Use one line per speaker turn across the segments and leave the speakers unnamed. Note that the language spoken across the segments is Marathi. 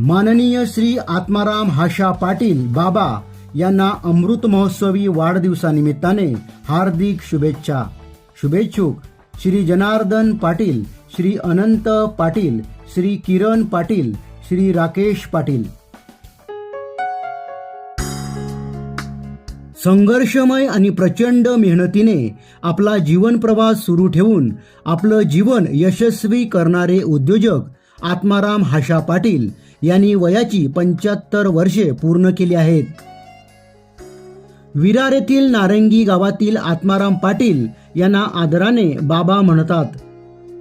माननीय श्री आत्माराम हाशा पाटील बाबा यांना अमृत महोत्सवी वाढदिवसानिमित्ताने हार्दिक शुभेच्छा. शुभेच्छुक श्री जनार्दन पाटील श्री अनंत पाटील श्री किरण पाटील श्री राकेश पाटील. संघर्षमय आणि प्रचंड मेहनतीने आपला जीवन प्रवास सुरू ठेवून आपलं जीवन यशस्वी करणारे उद्योजक आत्माराम हाशा पाटील यांनी वयाची पंच्याहत्तर वर्षे पूर्ण केली आहेत. विरार येथील नारंगी गावातील आत्माराम पाटील यांना आदराने बाबा म्हणतात.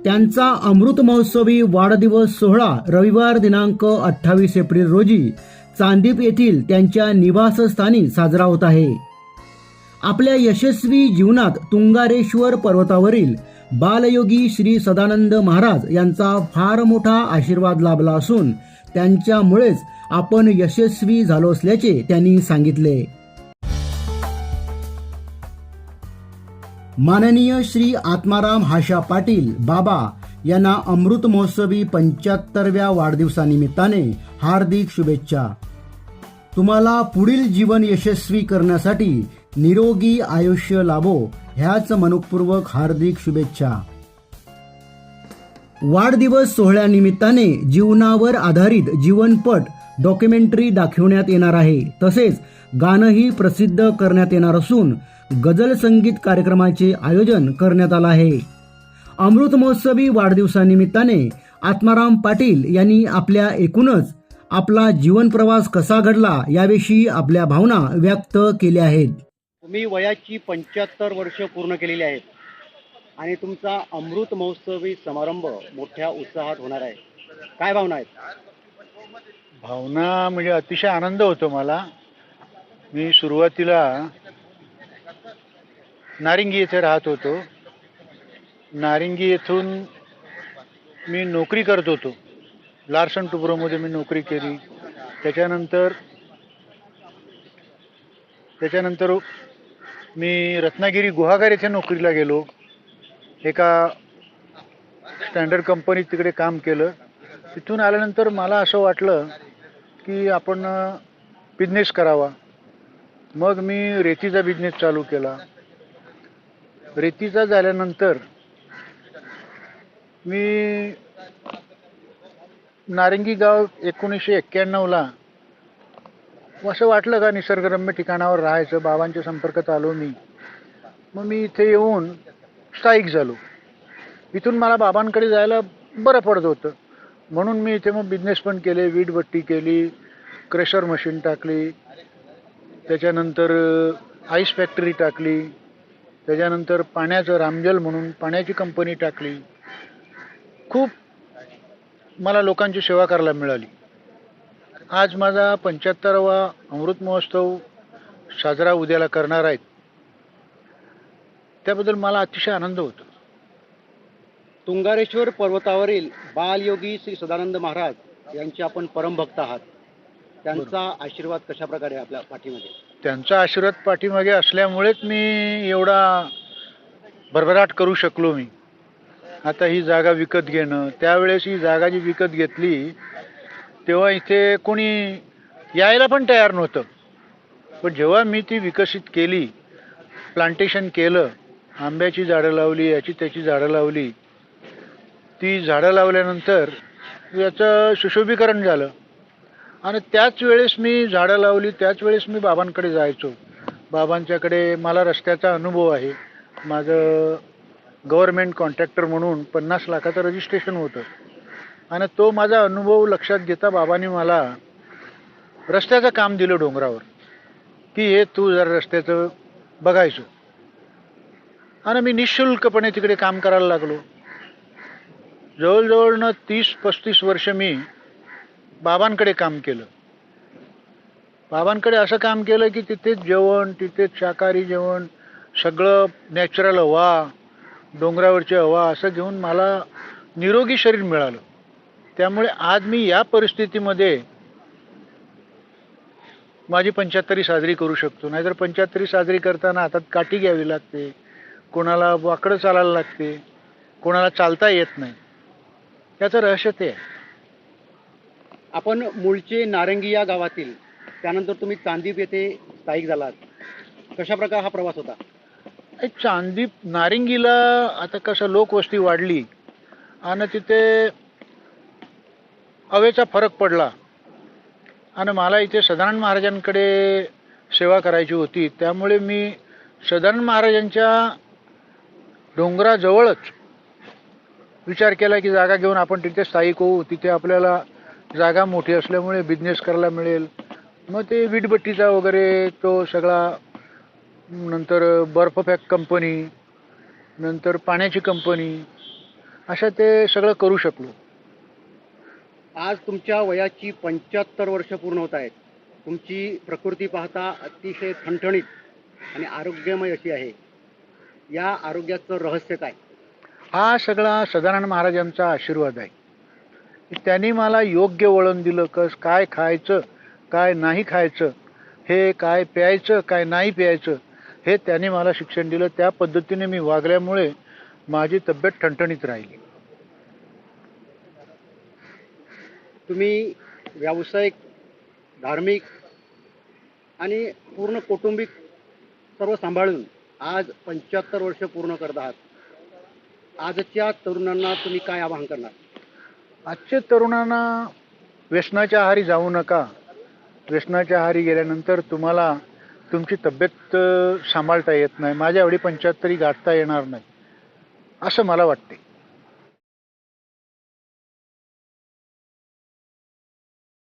त्यांचा अमृत महोत्सवी वाढदिवस सोहळा रविवार दिनांक अठ्ठावीस एप्रिल रोजी चांदीप येथील त्यांच्या निवासस्थानी साजरा होत आहे. आपल्या यशस्वी जीवनात तुंगारेश्वर पर्वतावरील बालयोगी श्री सदानंद महाराज यांचा फार मोठा आशीर्वाद लाभला असून त्यांच्यामुळेच आपण यशस्वी झालो असल्याचे त्यांनी सांगितले. माननीय श्री आत्माराम हाशा पाटील बाबा यांना अमृत महोत्सवी पंच्याहत्तरव्या वाढदिवसानिमित्ताने हार्दिक शुभेच्छा. तुम्हाला पुढील जीवन यशस्वी करण्यासाठी निरोगी आयुष्य लाभो ह्याच मनपूर्वक हार्दिक शुभेच्छा. वाढदिवस सोहळ्यानिमित्ताने जीवनावर आधारित जीवनपट डॉक्युमेंटरी दाखवण्यात येणार आहे. तसेच गाणंही प्रसिद्ध करण्यात येणार असून गजल संगीत कार्यक्रमाचे आयोजन करण्यात आलं आहे. अमृत महोत्सवी वाढदिवसानिमित्ताने आत्माराम पाटील यांनी आपल्या एकूणच आपला जीवनप्रवास कसा घडला याविषयी आपल्या भावना व्यक्त केल्या आहेत.
तुम्ही वयाची पंच्याहत्तर वर्ष पूर्ण केलेली आहेत. आणि तुमचा अमृत महोत्सवी समारंभ मोठ्या उत्साहात होणार आहे. काय भावना आहेत?
भावना म्हणजे अतिशय आनंद होतो मला. मी सुरुवातीला नारिंगी येथे राहत होतो. नारिंगी येथून मी नोकरी करत होतो. लार्सन टुब्रोमध्ये मी नोकरी केली. त्याच्यानंतर त्याच्यानंतर मी रत्नागिरी गुहागर येथे नोकरीला गेलो. एका स्टँडर्ड कंपनीत तिकडे काम केलं. तिथून आल्यानंतर मला असं वाटलं की आपण बिझनेस करावा. मग मी रेतीचा बिझनेस चालू केला. रेतीचा झाल्यानंतर मी नारंगी गाव एकोणीसशे एक्क्याण्णवला असं वाटलं का निसर्गरम्य ठिकाणावर राहायचं बाबांच्या संपर्कात आलो मी. मग मी इथे येऊन स्थायिक झालो. इथून मला बाबांकडे जायला बरं पडत होतं. म्हणून मी इथे मग बिझनेस पण केले वीटभट्टी केली क्रेशर मशीन टाकली त्याच्यानंतर आईस फॅक्टरी टाकली त्याच्यानंतर पाण्याचं रामजल म्हणून पाण्याची कंपनी टाकली. खूप मला लोकांची सेवा करायला मिळाली. आज माझा पंच्याहत्तरावा अमृत महोत्सव साजरा उद्याला करणार आहेत. त्याबद्दल मला अतिशय आनंद होतो.
तुंगारेश्वर पर्वतावरील बालयोगी श्री सदानंद महाराज यांचे आपण परमभक्त आहात. त्यांचा आशीर्वाद कशा प्रकारे आपल्या पाठीमध्ये
त्यांचा आशीर्वाद पाठीमागे असल्यामुळेच मी एवढा भरभराट करू शकलो मी. आता ही जागा विकत घेणं त्यावेळेस ही जागा जी विकत घेतली तेव्हा इथे कोणी यायला पण तयार नव्हतं. पण जेव्हा मी ती विकसित केली प्लांटेशन केलं आंब्याची झाडं लावली याची त्याची झाडं लावली ती झाडं लावल्यानंतर याचं सुशोभीकरण झालं. आणि त्याच वेळेस मी झाडं लावली त्याच वेळेस मी बाबांकडे जायचो. बाबांच्याकडे मला रस्त्याचा अनुभव आहे. माझं गव्हर्मेंट कॉन्ट्रॅक्टर म्हणून पन्नास लाखाचं रजिस्ट्रेशन होतं. आणि तो माझा अनुभव लक्षात घेता बाबांनी मला रस्त्याचं काम दिलं डोंगरावर. की हे तू जरा रस्त्याचं बघायचो. आणि मी निशुल्कपणे तिकडे काम करायला लागलो. जवळजवळ न तीस पस्तीस वर्ष मी बाबांकडे काम केलं. बाबांकडे असं काम केलं की तिथेच जेवण तिथेच शाकाहारी जेवण सगळं नॅचरल हवा डोंगरावरची हवा असं घेऊन मला निरोगी शरीर मिळालं. त्यामुळे आज मी या परिस्थितीमध्ये माझी पंच्याहत्तरी साजरी करू शकतो. नाहीतर पंच्याहत्तरी साजरी करताना हातात काठी घ्यावी लागते. कोणाला वाकडं चालायला लागते. कोणाला चालता येत नाही. याचं रहस्य ते आहे.
आपण मूळचे नारंगी या गावातील त्यानंतर तुम्ही चांदीप येथे स्थायिक झालात. कशा प्रकार हा प्रवास होता?
चांदीप नारिंगीला आता कसं लोकवस्ती वाढली आणि तिथे हवेचा फरक पडला. आणि मला इथे सदानंद महाराजांकडे सेवा करायची होती. त्यामुळे मी सदानंद महाराजांच्या डोंगराजवळच विचार केला की जागा घेऊन आपण तिथे स्थायिक होऊ. तिथे आपल्याला जागा मोठी असल्यामुळे बिझनेस करायला मिळेल. मग ते वीटभट्टीचा वगैरे तो सगळा नंतर बर्फ फॅक कंपनी नंतर पाण्याची कंपनी अशा ते सगळं करू शकलो.
आज तुमच्या वयाची पंच्याहत्तर वर्ष पूर्ण होत आहेत. तुमची प्रकृती पाहता अतिशय ठणठणीत आणि आरोग्यमय अशी आहे. या आरोग्याचं रहस्य काय?
हा सगळा सदानंद महाराजांचा आशीर्वाद आहे. त्यांनी मला योग्य वळण दिलं कस काय खायचं काय नाही खायचं हे काय प्यायचं काय नाही प्यायचं हे त्यांनी मला शिक्षण दिलं. त्या पद्धतीने मी वागल्यामुळे माझी तब्येत ठणठणीत राहिली.
तुम्ही व्यावसायिक धार्मिक आणि पूर्ण कौटुंबिक सर्व सांभाळून आज पंच्याहत्तर वर्ष पूर्ण करत आहात. आजच्या तरुणांना तुम्ही काय आवाहन करणार?
आजच्या तरुणांना व्यसनाच्या आहारी जाऊ नका. व्यसनाच्या आहारी गेल्यानंतर तुम्हाला तुमची तब्येत सांभाळता येत नाही. माझ्या एवढी पंच्याहत्तरी गाठता येणार नाही. असं मला वाटते